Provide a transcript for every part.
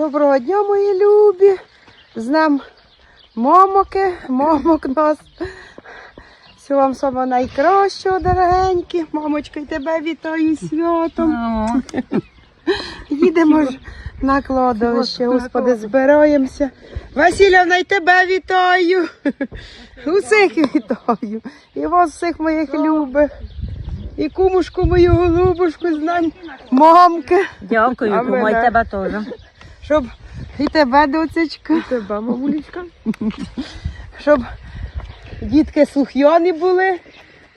Доброго дня, мої любі. З ним момоки, момок нас. Всього вам самого найкращого, дорогенькі. Мамочка, і тебе вітаю святом. Їдемо ж на кладовище, Господи, збираємося. Васильівна, і тебе вітаю. Усіх вітаю. І вас всіх моїх любих. І кумушку мою голубушку з ним, мамки. Дякую, кума, і тебе теж. Щоб і тебе, доцечка. І тебе, мамулечка. Щоб дітки слух'яні були,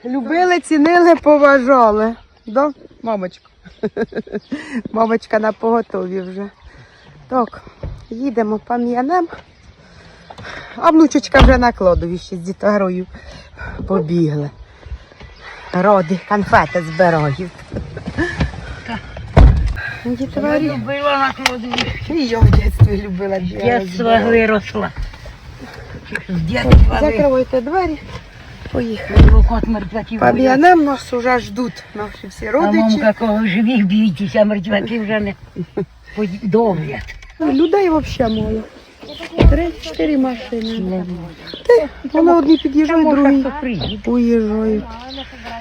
любили, цінили, поважали. Да, мамочка? Мамочка на поготові вже. Так, їдемо пам'янем. А внучечка вже на кладовищі з дітарою побігли. Роди, конфети збирають. Дітварі. Любила на кладовищі. І я в дитинстві любила З бігати. дітства виросла. З дітства Закривайте двері. Поїхали. виросла. От мертвяків. Пам'янем нас уже ждуть наші всі А родичі. мамка кого живих бійтеся, а мертвяки вже не догляд. Людей взагалі мало. Три-чотири машини. Вони одні під'їжджають, другі уїжджають.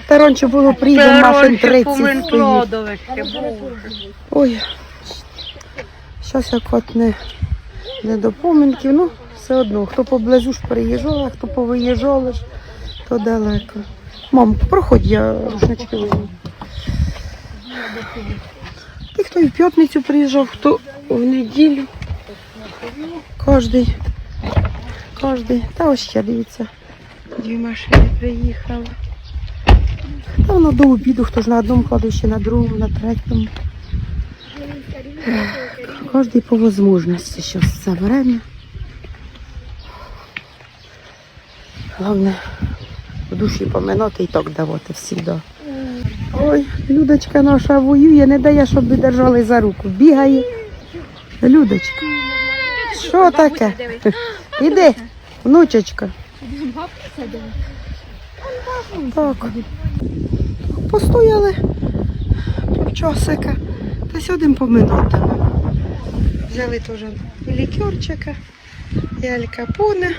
Та раніше було приїде машин 30 стоїть. Ой, щось як от не, не до поминків, ну все одно, хто поблизу ж приїжджав, а хто повиїжджав, ж, то далеко. Мам, проходь, я рушнички вийму. І хто і в п'ятницю приїжджав, хто в неділю. Кожний. Кожний. Та ось ще дивіться. Дві машини приїхали. Та воно до обіду, хто ж на одному кладовищі, на другому, на третьому. Кожний по можливості щось время. Головне в душі поминати і так давати завжди. Ой, Людочка наша воює, не дає, щоб держали за руку. Бігає. Людочка. Що таке? Іди, внучечка. Так. Постояли півчасика. Та сьогодні поминути. Взяли теж і лікерчика, і алькапоне.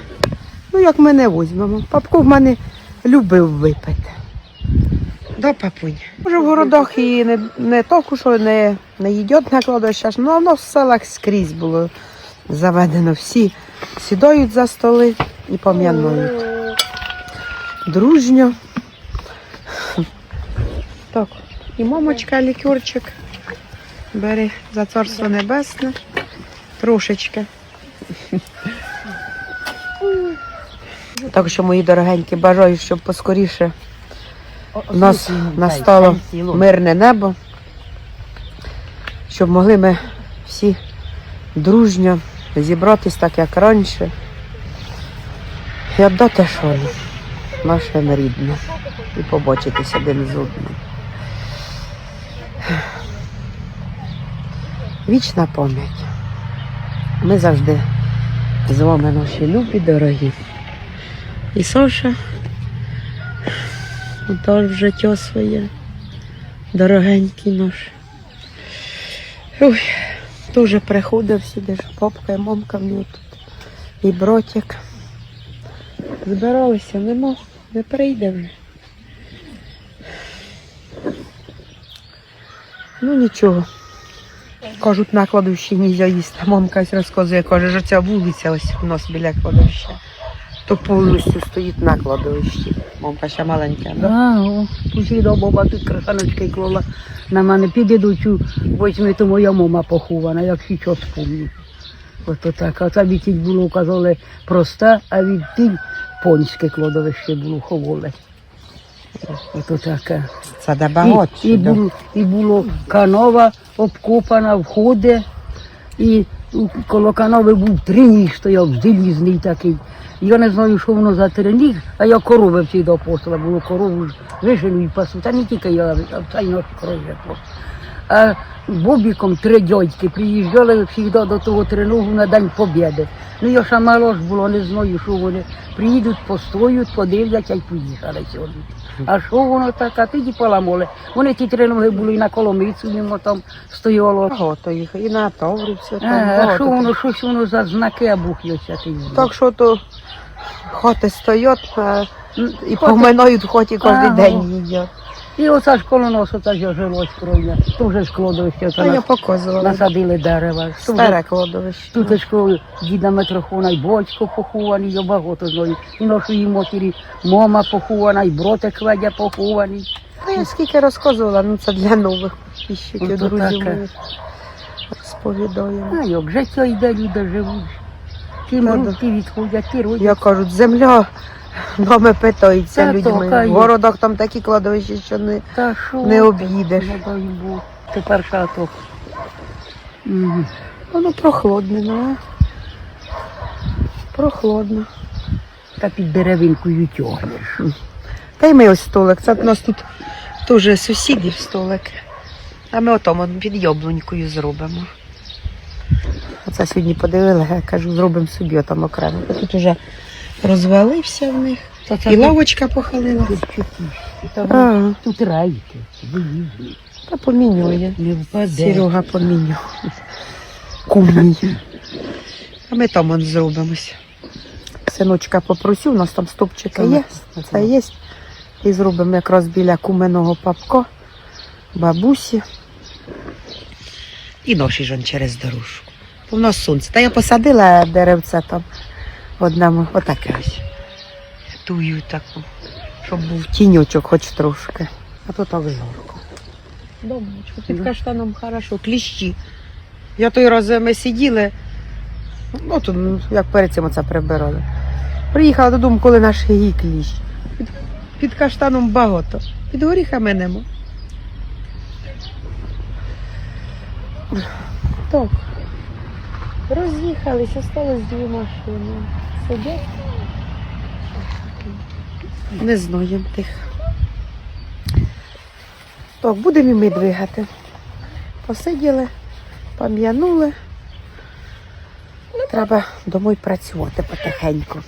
Ну, як ми не візьмемо. Папко в мене любив випити. Да, папунь. Може в городах і не, не току, що не, не їдять на кладовище, ну а воно в селах скрізь було заведено. Всі сідають за столи і пом'янують. Дружньо. Так, і мамочка лікерчик. Бери за царство небесне. Трошечки. Так що, мої дорогенькі, бажаю, щоб поскоріше у нас настало мирне небо, щоб могли ми всі дружньо зібратись так, як раніше, і віддати шолі нашим рідним і побачитися один з одним. Вічна пам'ять. Ми завжди з вами наші любі, дорогі. І Соша теж життя своє, дорогенький наш. Ой, теж приходив сюди ж папка і мамка нього тут. І бротик. Збиралися, нема, не прийде вже. Ну нічого. Кажуть, на кладовищі не можна їсти. Мамка розказує, каже, що ця вулиця ось у нас біля кладовища. То повністю стоїть на кладовищі. Мамка ще маленька. Да? Ага, сусіда баба тут красаночки клала на мене. Цю возьми, то моя мама похована, як зараз помню. Ото так. А там від було, казали, просте, а від тінь польське кладовище було ховоле. Ото таке. Це де І, багато. і, було, і було канова обкопана, входи, і у- коло канави був триніг стояв, залізний такий. Я не знаю, що воно за триніг, а я корови всі до апостола, було корову вижену і пасу. Та не тільки я, а й наші корови просто. А Бобіком три дядьки приїжджали завжди до того треногу на День Побєди. Ну я ще мало ж було, не знаю, що вони приїдуть, постоють, подивляться й поїхали сьогодні. А що воно так, а тоді поламали. Вони ті треноги були і на Коломийцю, мимо там стояло. Багато їх, і на Таврі там. А, багато що воно, щось воно за знаки обухлюється. ти. Так що то хати стоять а, і поминають в хаті кожен Ага. день їдять. І оце ж коло нас, жилось кров'я. Теж ж кладовище, А оце я показувала. насадили дерева. Старе кладовище. Тут ж діда Митрохона, і батько похований, я багато знаю. І нашої матері мама похована, і братик Ведя похований. Та я скільки розказувала, ну це для нових підписчиків, друзів моїх. Розповідаю. А як життя йде, люди живуть. Ті Та ті відходять, ті родять. Я кажуть, земля нами питається Та людьми. то, В городах там такі кладовища, що не, Та що? не об'їдеш. Не дай Бог. Тепер шаток. Мгм. Воно прохолодне, ну. Прохолодно. Та під деревинкою тягнеш. Та й ми ось столик. Це у нас тут теж сусідів столик. А ми отом он під яблунькою зробимо. Оце сьогодні подивила, я кажу, зробимо собі отам окремо. Тут уже розвалився в них. Та це І тут- лавочка похилила. тут чутіше. Та А, Тут райки, та помінює. Не впаде. Серега помінює. Кумій. А ми там он зробимось. Синочка попросив, у нас там стопчики Це є. Це є. І зробимо якраз біля куменого папка, бабусі. І ноші жон через дорожку. У нас сонце. Та я посадила деревце там одному, отаке ось. Тую таку, щоб був тіньочок хоч трошки. А то так жарко. Домочку, під Да. каштаном хорошо, кліщі. Я той раз ми сиділи, ну тут ну, як перед цим оце прибирали. Приїхала додому, коли наш її кліщ. Під, під каштаном багато, під горіхами нема. Так. Роз'їхались, осталось дві машини. Сидять. Не знаємо тих. Так, будемо і ми двигати. Посиділи, пам'янули. Треба домой працювати потихеньку.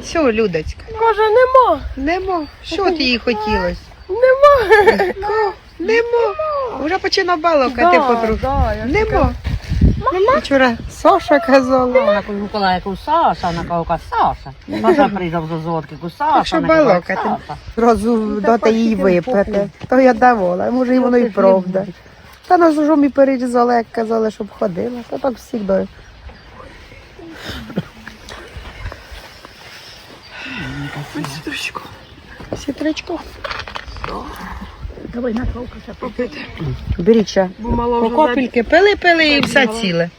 Все, Людочка. Може, нема. Нема. Що ти їй хотілося? Нема. Нема. Вже починав балокати потроху. да, я Нема. Нема. Вчора Соша казала. Вона кажу, Миколаївку Саша, вона каже, Саша. Саша приїжджав з Озотки, Саша. Так що балакати. Саша. Розу дати їй випити. То я давала, може і воно і правда. Та нас вже ми перерізали, як казали, щоб ходила. Та так завжди. Сітричку. Сітричку. Давай на кавку ще попити. Беріть ще. По вже копільки пили, пили і все ціле.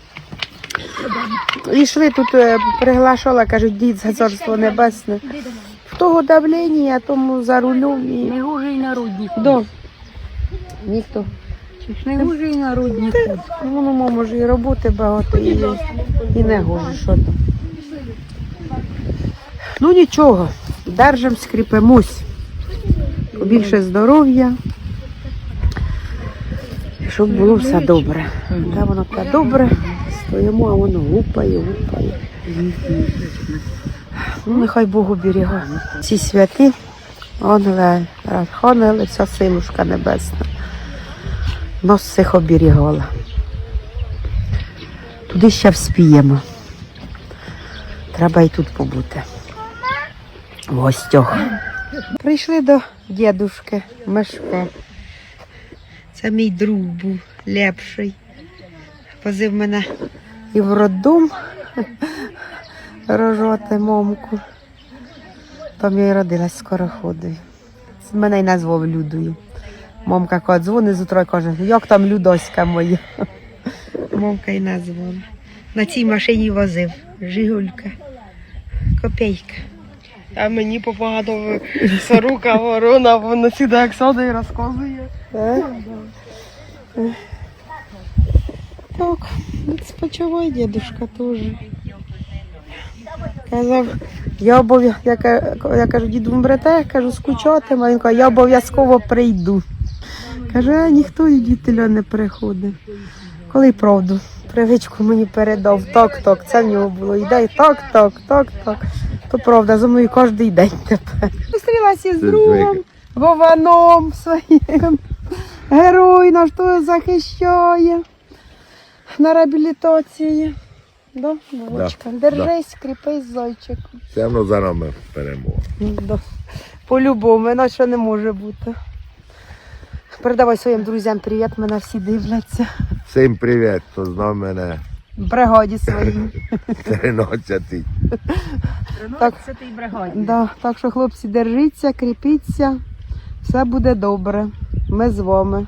Йшли тут, е, приглашала, кажуть, дід за царство небесне. В того давлення, тому за рулем і. Не гуже й на рудніку. До. Ніхто. Не гуже й на рудніку. Ну, ну, може, і роботи багато, і, і не гоже, що там. Ну нічого, держим, скріпимось. Побільше здоров'я. Щоб було все добре. Де воно те добре, стоїмо, а воно гупає, гупає. Ну, нехай Бог оберігає. Ці святі, ангели, архангели, вся силушка небесна. Нас всіх оберігала. Туди ще вспіємо. Треба і тут побути. В гостях. Прийшли до дідушки Мешка. Це мій друг був лепший. Возив мене і в роддом рожати мамку. Там я і родилась скороходою. Мене й назвав Людою. Мамка каже, дзвонить з утра каже, як там Людоська моя. Мамка й назвала. На цій машині возив. Жигулька. Копейка. А мені попогадав сорока ворона, вона сюди як садить і розказує. Так, спочивай, дідушка теж. Казав, я обов'язково, я, я кажу, діду вмрете, кажу, скучатиме. Він каже, я обов'язково прийду. Каже, а ніхто дітеля не приходить. Коли й правду, привичку мені передав, так, це в нього було. Йде так, так, так, так. То правда, за мною кожен день тепер. Зустрілася з другом. Вованом своїм. Герой наш то захищає на реабілітації. Да, Вовочка? Держись, кріпись, зайчик. Все одно за нами перемога. Да. По-любому, іначе не може бути. Передавай своїм друзям привіт, мене всі дивляться. Всім привіт, хто знав мене Бригаді своїй. 13. Так. Це ти бригаді. Да, так що, хлопці, держіться, кріпіться, все буде добре. Ми з вами.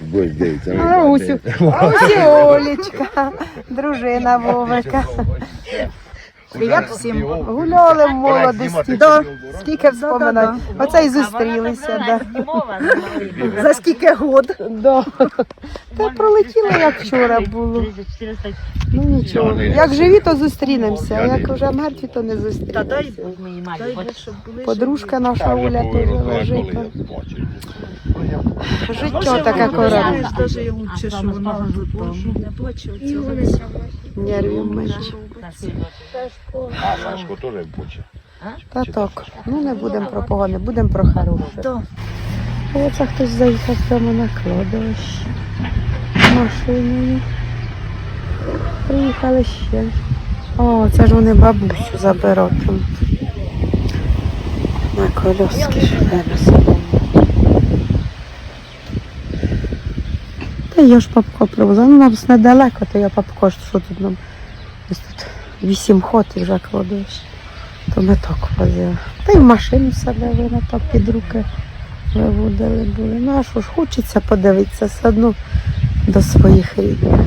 Будь дивіться. А усі Олечка, дружина Вовика. Привіт всім. Гуляли в молодості. Да. Скільки вспоминати. Оце й зустрілися. Да. За скільки год? Да. Та пролетіло, як вчора було. Ну нічого. Як живі, то зустрінемося, а як вже мертві, то не зустрінемося. Подружка наша Оля теж лежить. Життя таке коротке. Нервів менше. А Сашко теж буче. Та так. Ну не будемо про погане, будемо про хороше. Да. Оце хтось заїхав прямо на кладовище. Машиною. Приїхали ще. О, це ж вони бабусю заберуть. там. На коляски ж винесемо. Та я ж папко привезла. Ну, нас недалеко, то я папко, що тут нам. Ось тут вісім хот і вже кладеш. То ми так возили. Та й в машину себе на так під руки виводили були. Ну а що ж, хочеться подивитися одно до своїх рідних.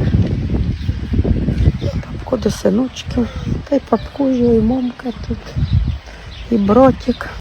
Папко до синочки, та й папку, і мамка тут, і братик.